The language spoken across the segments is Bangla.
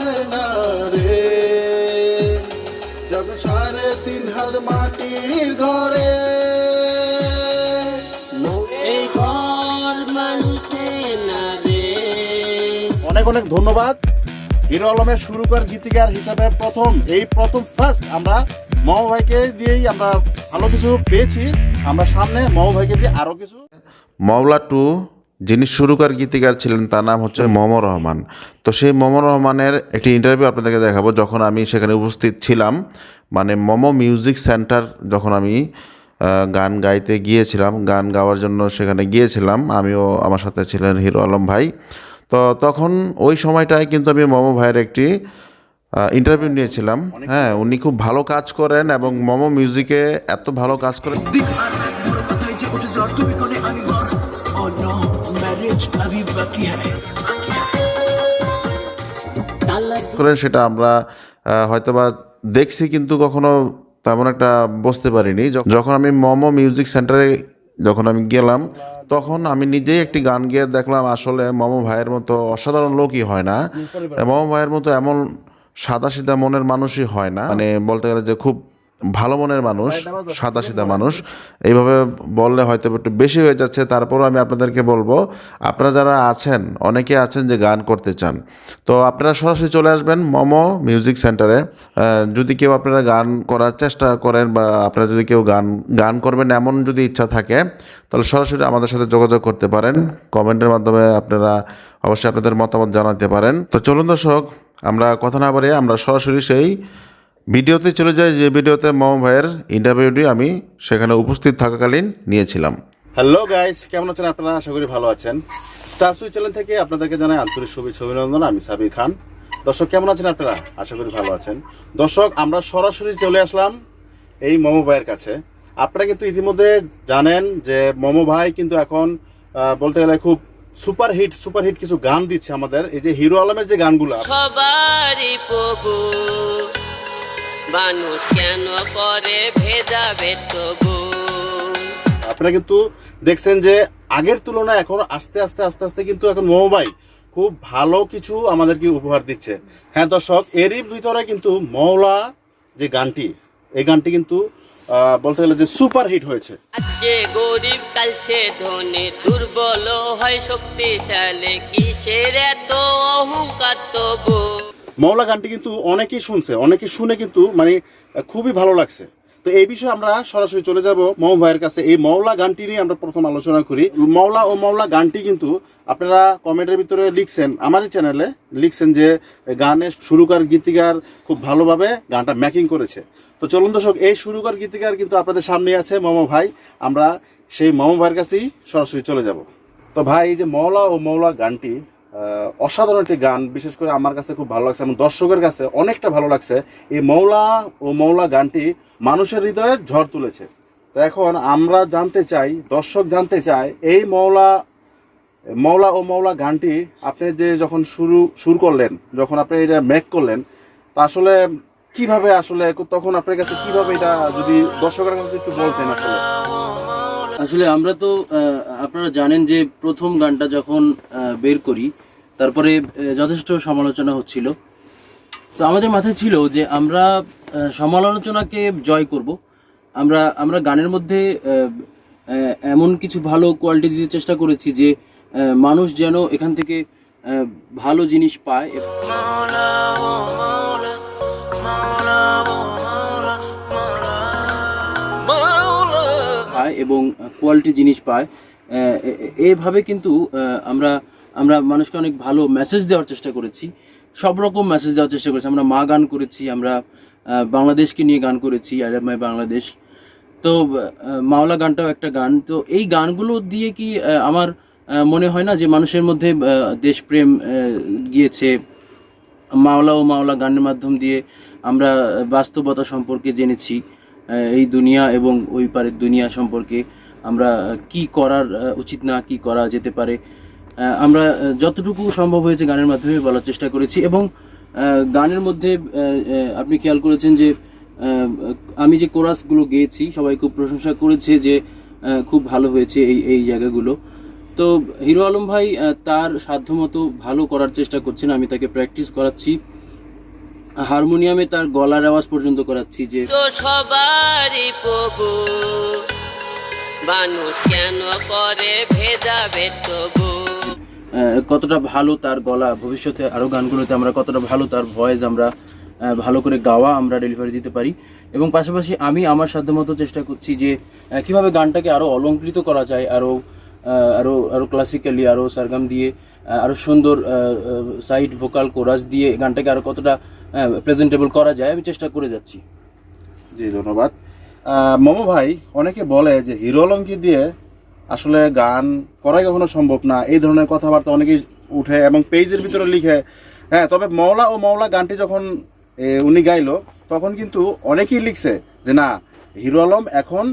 আসে না রে। যাবে সাড়ে তিন হাত মাটির ঘরে। অনেক অনেক ধন্যবাদ। হিরো আলমের শুরুকার গীতিকার হিসাবে প্রথম এই প্রথম ফার্স্ট আমরা মম ভাইকে দিয়েই আমরা ভালো কিছু পেয়েছি। আমরা সামনে মম ভাইকে দিয়ে আরও কিছু। মাওলা টু যিনি শুরুকার গীতিকার ছিলেন, তার নাম হচ্ছে মোহাম্মদ রহমান। তো সেই মোহাম্মদ রহমানের একটি ইন্টারভিউ আপনাদেরকে দেখাবো, যখন আমি সেখানে উপস্থিত ছিলাম। মানে মোমো মিউজিক সেন্টার যখন আমি গান গাইতে গিয়েছিলাম, গান গাওয়ার জন্য সেখানে গিয়েছিলাম। আমিও আমার সাথে ছিলেন হিরো আলম ভাই। তো তখন ওই সময়টায় কিন্তু আমি মোমো ভাইয়ের একটি ইন্টারভিউ নিয়েছিলাম। হ্যাঁ উনি খুব ভালো কাজ করেন এবং মোমো মিউজিকে এত ভালো কাজ করেন করেন সেটা আমরা হয়তোবা দেখছি কিন্তু কখনো তেমন একটা বুঝতে পারিনি। য- যখন আমি মোমো মিউজিক সেন্টারে যখন আমি গেলাম তখন আমি নিজেই একটি গান গিয়ে দেখলাম আসলে মোমো ভাইয়ের মতো অসাধারণ লোকই হয় না। মোমো ভাইয়ের মতো এমন সাদা সিধা মনের মানুষই হয় না। মানে বলতে গেলে যে খুব ভালো মনের মানুষ সাদা সিধা মানুষ। এইভাবে বললে হয়তো একটু বেশি হয়ে যাচ্ছে তারপরও আমি আপনাদেরকে বলব আপনারা যারা আছেন অনেকে আছেন যে গান করতে চান তো আপনারা সরাসরি চলে আসবেন মোমো মিউজিক সেন্টারে। যদি কেউ আপনারা গান করার চেষ্টা করেন বা আপনারা যদি কেউ গান গান করবেন এমন যদি ইচ্ছা থাকে তাহলে সরাসরি আমাদের সাথে যোগাযোগ করতে পারেন। কমেন্টের মাধ্যমে আপনারা অবশ্যই আপনাদের মতামত জানাতে পারেন। তো চলুন দর্শক আমরা কথা না বাড়িয়ে আমরা সরাসরি সেই ভিডিওতে চলে যায় যে ভিডিওতে মম ভাইয়ের ইন্টারভিউটি আমি সেখানে উপস্থিত থাকাকালীন নিয়েছিলাম। হ্যালো গাইস কেমন আছেন আপনারা? আশা করি ভালো আছেন। স্টার সুই চ্যানেল থেকে আপনাদেরকে জানাই আন্তরিক শুভেচ্ছা অভিনন্দন। আমি সাবির খান। দর্শক কেমন আছেন আপনারা? আশা করি ভালো আছেন। দর্শক আমরা সরাসরি চলে আসলাম এই মোমো ভাইয়ের কাছে। আপনারা কিন্তু ইতিমধ্যে জানেন যে মোমো ভাই কিন্তু এখন বলতে গেলে খুব সুপার হিট সুপার হিট কিছু গান দিচ্ছে আমাদের। এই যে হিরো আলমের যে গানগুলো সবারই মানুষ কেন করে ভেদাভেদ তবু? আপনারা কিন্তু দেখছেন যে আগের তুলনায় এখন আস্তে আস্তে আস্তে আস্তে কিন্তু এখন মোবাই খুব ভালো কিছু আমাদেরকে উপহার দিচ্ছে। হ্যাঁ দর্শক এরই ভিতরে কিন্তু মৌলা যে গানটি এই গানটি কিন্তু আহ, বলতে গেলে যে সুপার হিট হয়েছে। আজকে গরিব কাল সে ধনে দুর্বল হয় শক্তিশালী কিসের এত অহংকার তবু? মৌলা গানটি কিন্তু অনেকেই শুনছে, অনেকেই শুনে কিন্তু মানে খুবই ভালো লাগছে। তো এই বিষয়ে আমরা সরাসরি চলে যাব মৌ ভাইয়ের কাছে। এই মৌলা গানটি নিয়ে আমরা প্রথম আলোচনা করি। মৌলা ও মৌলা গানটি কিন্তু আপনারা কমেন্টের ভিতরে লিখছেন, আমারই চ্যানেলে লিখছেন যে গানের সুরকার গীতিকার খুব ভালোভাবে গানটা ম্যাকিং করেছে। তো চলুন দর্শক, এই সুরকার গীতিকার কিন্তু আপনাদের সামনে আছে মমো ভাই। আমরা সেই মমো ভাইয়ের কাছেই সরাসরি চলে যাব। তো ভাই, এই যে মৌলা ও মৌলা গানটি অসাধারণ একটি গান, বিশেষ করে আমার কাছে খুব ভালো লাগছে এবং দর্শকের কাছে অনেকটা ভালো লাগছে। এই মৌলা ও মৌলা গানটি মানুষের হৃদয়ে ঝড় তুলেছে। তো এখন আমরা জানতে চাই, দর্শক জানতে চায়, এই মৌলা মৌলা ও মৌলা গানটি আপনি যে যখন শুরু শুরু করলেন, যখন আপনি এটা মেক করলেন, তা আসলে কীভাবে আসলে, তখন আপনার কাছে কীভাবে এটা যদি দর্শকের কাছে একটু বলতেন আসলে? আসলে আমরা তো আপনারা জানেন যে প্রথম গানটা যখন বের করি তারপরে যথেষ্ট সমালোচনা হচ্ছিল। তো আমাদের মাথায় ছিল যে আমরা সমালোচনাকে জয় করব। আমরা আমরা গানের মধ্যে এমন কিছু ভালো কোয়ালিটি দিতে চেষ্টা করেছি যে মানুষ যেন এখান থেকে ভালো জিনিস পায়। পায় এবং কোয়ালিটি জিনিস পায় এভাবে কিন্তু আমরা আমরা মানুষকে অনেক ভালো মেসেজ দেওয়ার চেষ্টা করেছি। সব রকম মেসেজ দেওয়ার চেষ্টা করেছি। আমরা মা গান করেছি, আমরা বাংলাদেশকে নিয়ে গান করেছি লাভ মাই বাংলাদেশ। তো মাওলা গানটাও একটা গান। তো এই গানগুলো দিয়ে কি আমার মনে হয় না যে মানুষের মধ্যে দেশপ্রেম গিয়েছে? মাওলা ও মাওলা গানের মাধ্যম দিয়ে আমরা বাস্তবতা সম্পর্কে জেনেছি এই দুনিয়া এবং ওই পারের দুনিয়া সম্পর্কে। আমরা কি করার উচিত না, কি করা যেতে পারে আমরা যতটুকু সম্ভব হয়েছে গানের মাধ্যমে বলার চেষ্টা করেছি এবং গানের মধ্যে আপনি খেয়াল করেছেন যে আমি যে কোরাসগুলো গেয়েছি, সবাই খুব প্রশংসা করেছে যে খুব ভালো হয়েছে এই এই জায়গাগুলো। তো হিরো আলম ভাই তার সাধ্যমতো ভালো করার চেষ্টা করছেন, আমি তাকে প্র্যাকটিস করাচ্ছি। হারমোনিয়ামে তার গলার আওয়াজ পর্যন্ত করাচ্ছি যে সবারই মানুষ কেন করে ভেদাভেদ তবু? কতটা ভালো তার গলা। ভবিষ্যতে আরও গানগুলোতে আমরা কতটা ভালো তার ভয়েস আমরা ভালো করে গাওয়া আমরা ডেলিভারি দিতে পারি। এবং পাশাপাশি আমি আমার সাধ্যমতো চেষ্টা করছি যে কীভাবে গানটাকে আরও অলঙ্কৃত করা যায় আরও আরও আরও ক্লাসিক্যালি আরও সারগাম দিয়ে আরও সুন্দর সাইড ভোকাল কোরাস দিয়ে গানটাকে আরও কতটা প্রেজেন্টেবল করা যায় আমি চেষ্টা করে যাচ্ছি। জি ধন্যবাদ। মোমো ভাই, অনেকে বলে যে হিরো আলমকে দিয়ে আসলে গান করাই কখনো সম্ভব না। এই ধরনের কথাবার্তা অনেকেই উঠে এবং পেজের ভিতরে লিখে। হ্যাঁ তবে মৌলা ও মৌলা গানটি যখন উনি গাইলো, তখন কিন্তু অনেকেই লিখছে যে না, হিরো আলম এখন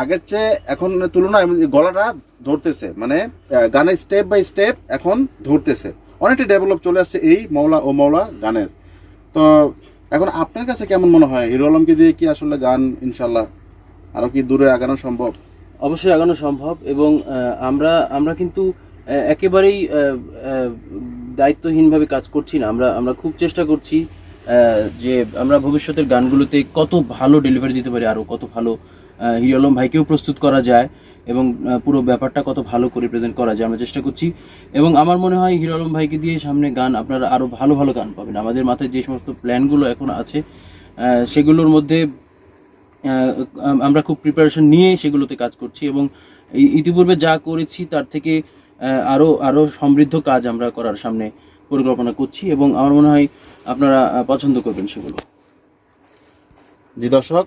আগের চেয়ে এখন তুলনায় গলাটা ধরতেছে। মানে গানের স্টেপ বাই স্টেপ এখন ধরতেছে। অনেকটা ডেভেলপ চলে আসছে এই মৌলা ও মৌলা গানের। তো এখন আপনার কাছে কেমন মনে হয়? হিরো আলমকে দিয়ে কি আসলে গান ইনশাল্লাহ আরও কি দূরে আগানো সম্ভব? অবশ্যই আগানো সম্ভব এবং আমরা আমরা কিন্তু একেবারেই দায়িত্বহীনভাবে কাজ করছি না। আমরা আমরা খুব চেষ্টা করছি যে আমরা ভবিষ্যতের গানগুলোতে কত ভালো ডেলিভারি দিতে পারি আরও কত ভালো হিরো আলম ভাইকেও প্রস্তুত করা যায়। এবং পুরো ব্যাপারটা কত ভালো করে প্রেজেন্ট করা যায় আমরা চেষ্টা করছি। এবং আমার মনে হয় হিরো আলম ভাইকে দিয়ে সামনে গান আপনারা আরও ভালো ভালো গান পাবেন। আমাদের মাথায় যে সমস্ত প্ল্যানগুলো এখন আছে সেগুলোর মধ্যে আমরা খুব প্রিপারেশন নিয়ে সেগুলোতে কাজ করছি এবং ইতিপূর্বে যা করেছি তার থেকে আরও আরও আরও সমৃদ্ধ কাজ আমরা করার সামনে পরিকল্পনা করছি এবং আমার মনে হয় আপনারা পছন্দ করবেন সেগুলো। জি দর্শক,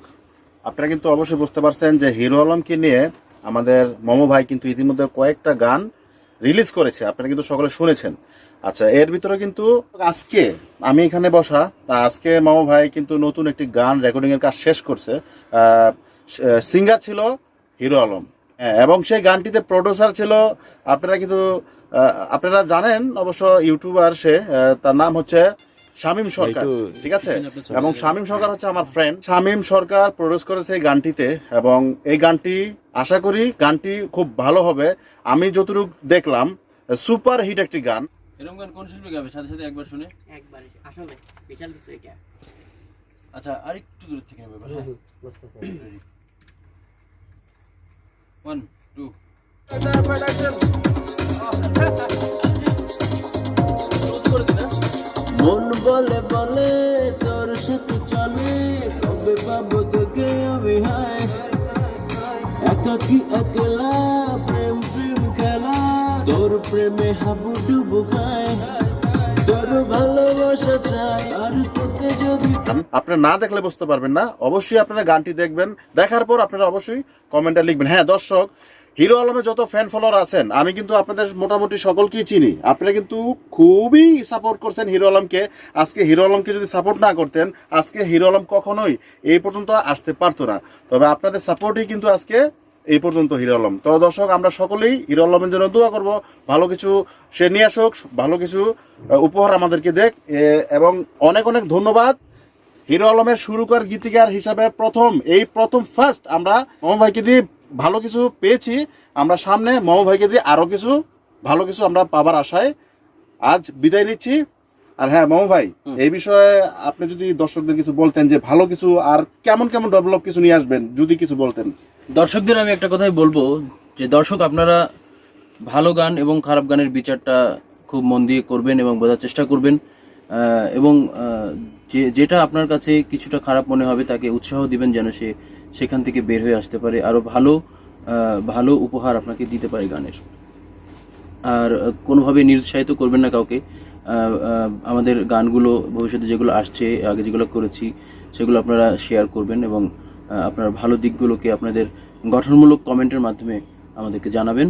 আপনারা কিন্তু অবশ্যই বুঝতে পারছেন যে হিরো আলমকে নিয়ে আমাদের মমো ভাই কিন্তু ইতিমধ্যে কয়েকটা গান রিলিজ করেছে আপনারা কিন্তু সকলে শুনেছেন। আচ্ছা এর ভিতরে কিন্তু আজকে আমি এখানে বসা তা আজকে মামা ভাই কিন্তু নতুন একটি গান রেকর্ডিং এর কাজ শেষ করছে। সিঙ্গার ছিল হিরো আলম। হ্যাঁ, এবং সেই গানটিতে প্রডিউসার ছিল আপনারা কিন্তু আপনারা জানেন অবশ্য ইউটিউবার সে তার নাম হচ্ছে শামীম সরকার ঠিক আছে? এবং শামীম সরকার হচ্ছে আমার ফ্রেন্ড শামীম সরকার প্রডিউস করেছে এই গানটিতে এবং এই গানটি আশা করি গানটি খুব ভালো হবে। আমি যতটুকু দেখলাম সুপার হিট একটি গান। এরকম গান কোন শিল্পী গাবে? সাথে সাথে একবার শুনে। একবার আসলে বিশাল কিছু এটা। আচ্ছা আরেকটু দূর থেকে নেবে ভালো। ওয়ান টু একাকি একলা প্রেম প্রেম খেলা। তোর প্রেমে হাবু ডুবু খায়। তোর ভালোবাসা চাই, আর তোকে যদি আপনারা না দেখলে বুঝতে পারবেন না। অবশ্যই আপনারা গানটি দেখবেন। দেখার পর আপনারা অবশ্যই কমেন্টে লিখবেন। হ্যাঁ দর্শক, হিরো আলমের যত ফ্যান ফলোয়ার আছেন, আমি কিন্তু আপনাদের মোটামুটি সকলকেই চিনি। আপনারা কিন্তু খুবই সাপোর্ট করছেন হিরো আলমকে। আজকে হিরো আলমকে যদি সাপোর্ট না করতেন, আজকে হিরো আলম কখনোই এই পর্যন্ত আসতে পারতো না। তবে আপনাদের সাপোর্টই কিন্তু আজকে এই পর্যন্ত হিরো আলম। তো দর্শক, আমরা সকলেই হিরো আলমের জন্য দোয়া করব। ভালো কিছু সে নিয়ে আসুক, ভালো কিছু উপহার আমাদেরকে দেখ। এবং অনেক অনেক ধন্যবাদ। হিরো আলমের শুরুকার গীতিকার হিসাবে প্রথম, এই প্রথম ফার্স্ট আমরা মম ভাইকে দিয়ে ভালো কিছু পেয়েছি। আমরা সামনে মম ভাইকে দিয়ে আরও কিছু, ভালো কিছু আমরা পাবার আশায় আজ বিদায় নিচ্ছি। আর হ্যাঁ মম ভাই এই বিষয়ে আপনি যদি দর্শকদের কিছু বলতেন যে ভালো কিছু আর কেমন কেমন ডেভেলপ কিছু নিয়ে আসবেন যদি কিছু বলতেন। দর্শকদের আমি একটা কথাই বলব যে দর্শক আপনারা ভালো গান এবং খারাপ গানের বিচারটা খুব মন দিয়ে করবেন এবং বোঝার চেষ্টা করবেন এবং যে যেটা আপনার কাছে কিছুটা খারাপ মনে হবে তাকে উৎসাহ দিবেন যেন সে সেখান থেকে বের হয়ে আসতে পারে আরও ভালো ভালো উপহার আপনাকে দিতে পারে গানের। আর কোনোভাবে নিরুৎসাহিত করবেন না কাউকে আমাদের গানগুলো ভবিষ্যতে যেগুলো আসছে আগে যেগুলো করেছি সেগুলো আপনারা শেয়ার করবেন এবং আপনার ভালো দিকগুলোকে আপনাদের গঠনমূলক কমেন্টের মাধ্যমে আমাদেরকে জানাবেন।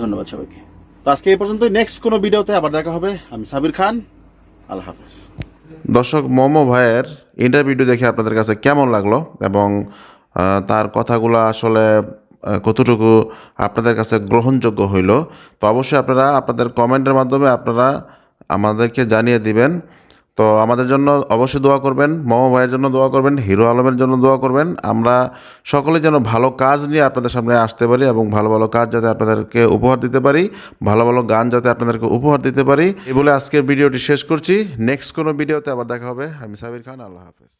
ধন্যবাদ সবাইকে। তো আজকে এই পর্যন্ত নেক্সট কোনো ভিডিওতে আবার দেখা হবে। আমি সাবির খান। আল্লাহ হাফেজ। দর্শক মোমো ভাইয়ের ইন্টারভিউটি দেখে আপনাদের কাছে কেমন লাগল এবং তার কথাগুলো আসলে কতটুকু আপনাদের কাছে গ্রহণযোগ্য হইল তো অবশ্যই আপনারা আপনাদের কমেন্টের মাধ্যমে আপনারা আমাদেরকে জানিয়ে দিবেন। তো আমাদের জন্য অবশ্যই দোয়া করবেন। মম ভাইয়ের জন্য দোয়া করবেন। হিরো আলমের জন্য দোয়া করবেন। আমরা সকলে যেন ভালো কাজ নিয়ে আপনাদের সামনে আসতে পারি এবং ভালো ভালো কাজ যাতে আপনাদেরকে উপহার দিতে পারি, ভালো ভালো গান যাতে আপনাদেরকে উপহার দিতে পারি। এই বলে আজকের ভিডিওটি শেষ করছি। নেক্সট কোনো ভিডিওতে আবার দেখা হবে। আমি সাবির খান, আল্লাহ হাফেজ।